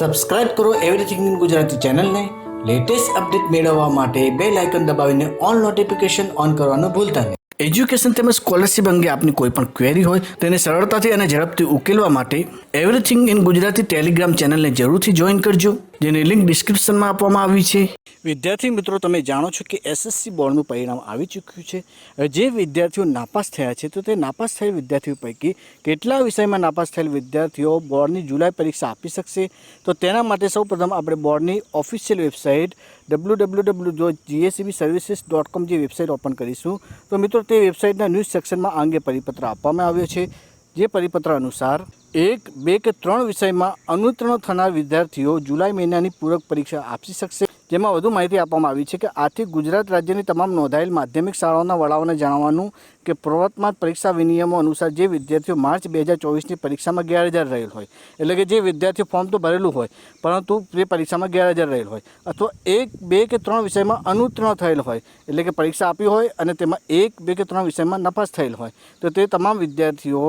Subscribe કરો everything in Gujarati ચેનલને. Latest update મેળવવા માટે બે લાઇકન દબાવીને ઓલ નોટિફિકેશન ઓન કરવાનું ભૂલતા નહીં. એજ્યુકેશન તેમજ સ્કોલરશિપ અંગે આપની કોઈ પણ ક્વેરી હોય તેને સરળતાથી અને ઝડપથી ઉકેલવા માટે એવરીથિંગ ઇન ગુજરાતી ટેલિગ્રામ ચેનલને જરૂરથી જોઈન કરજો, જેની લિંક ડિસ્ક્રિપ્શનમાં આપવામાં આવી છે. વિદ્યાર્થી મિત્રો, તમે જાણો છો કે એસએસસી બોર્ડનું પરિણામ આવી ચૂક્યું છે. જે વિદ્યાર્થીઓ નાપાસ થયા છે, તો તે નાપાસ થયેલ વિદ્યાર્થીઓ પૈકી કેટલા વિષયમાં નાપાસ થયેલ વિદ્યાર્થીઓ બોર્ડની જુલાઈ પરીક્ષા આપી શકશે? તો તેના માટે સૌપ્રથમ આપણે બોર્ડની official website W W W dot GSCB services dot com જે વેબસાઇટ ઓપન કરીશું. તો મિત્રો, તે વેબસાઇટના ન્યૂઝ સેક્શનમાં આ અંગે પરિપત્ર આપવામાં આવ્યો છે. જે પરિપત્ર અનુસાર, એક, બે કે ત્રણ વિષયમાં અનુત્તીર્ણ થનાર વિદ્યાર્થીઓ જુલાઈ મહિનાની પૂરક પરીક્ષા આપી શકશે. જેમાં વધુ માહિતી આપવામાં આવી છે કે આથી ગુજરાત રાજ્યની તમામ નોંધાયેલ માધ્યમિક શાળાઓના વડાઓને જણાવવાનું કે પ્રવર્તમાન પરીક્ષા વિનિયમો અનુસાર જે વિદ્યાર્થીઓ માર્ચ બે હજાર ચોવીસની પરીક્ષામાં ગેરહાજર રહેલ હોય, એટલે કે જે વિદ્યાર્થીઓ ફોર્મ તો ભરેલું હોય, પરંતુ તે પરીક્ષામાં ગેરહાજર રહેલ હોય, અથવા એક, બે કે ત્રણ વિષયમાં અનુત્તીર્ણ થયેલ હોય, એટલે કે પરીક્ષા આપી હોય અને તેમાં એક, બે કે ત્રણ વિષયમાં નપાસ થયેલ હોય, તો તે તમામ વિદ્યાર્થીઓ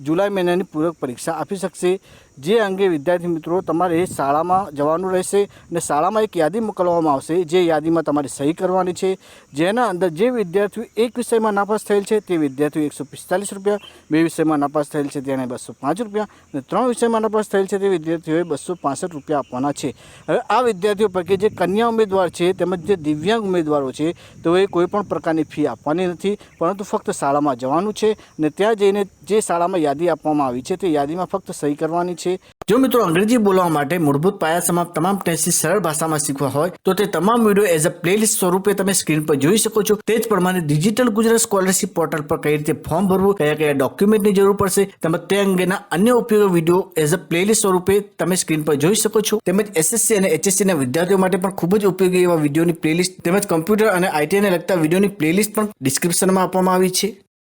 જુલાઈ મહિનાની પૂરક પરીક્ષા આપી શકશે. જે અંગે વિદ્યાર્થી મિત્રો તમારે શાળામાં જવાનું રહેશે અને શાળામાં એક યાદી મોકલવામાં આવશે. જે યાદીમાં તમારે સહી કરવાની છે. જેના અંદર જે વિદ્યાર્થીઓ એક વિષયમાં નાપાસ થયેલ છે, તે વિદ્યાર્થીઓ એકસો પિસ્તાલીસ રૂપિયા, બે વિષયમાં નાપાસ થયેલ છે તેને બસો પાંચ રૂપિયા અને ત્રણ વિષયમાં નાપાસ થયેલ છે, તે વિદ્યાર્થીઓએ બસો પાસઠ રૂપિયા આપવાના છે. હવે આ વિદ્યાર્થીઓ પૈકી જે કન્યા ઉમેદવાર છે તેમજ જે દિવ્યાંગ ઉમેદવારો છે તેઓએ કોઈ પણ પ્રકારની ફી આપવાની નથી, પરંતુ ફક્ત શાળામાં જવાનું છે અને ત્યાં જઈને જે શાળામાં યાદી આપવામાં આવી છે, તે યાદીમાં ફક્ત સહી કરવાની છે. જો મિત્રો અંગ્રેજી બોલવા માટે મૂળભૂત પાયા સમાપ્ત તમામ ટેસ્ટ સરળ ભાષામાં શીખવા હોય, તો તે તમામ વીડિયો એઝ અ પ્લેલિસ્ટ સ્વરૂપે તમે સ્ક્રીન પર જોઈ શકો છો. તે જ પ્રમાણે ડિજિટલ ગુજરાત સ્કોલરશિપ પોર્ટલ પર કઈ રીતે ફોર્મ ભરવું, કયા કયા ડોક્યુમેન્ટની જરૂર પડશે, તેમજ તે અંગેના અન્ય ઉપયોગી વીડિયો એઝ અ પ્લેલિસ્ટ સ્વરૂપે તમે સ્ક્રીન પર જોઈ શકો છો. તેમજ એસએસસી અને એચએસસી ના વિદ્યાર્થીઓ માટે પણ ખૂબ જ ઉપયોગી એવા વિડીયોની પ્લેલિસ્ટ તેમજ કમ્પ્યુટર અને આઈટીઆઈને લગતા વિડીયોની પ્લેલિસ્ટ પણ ડિસ્ક્રિપ્શનમાં આપવામાં આવી છે.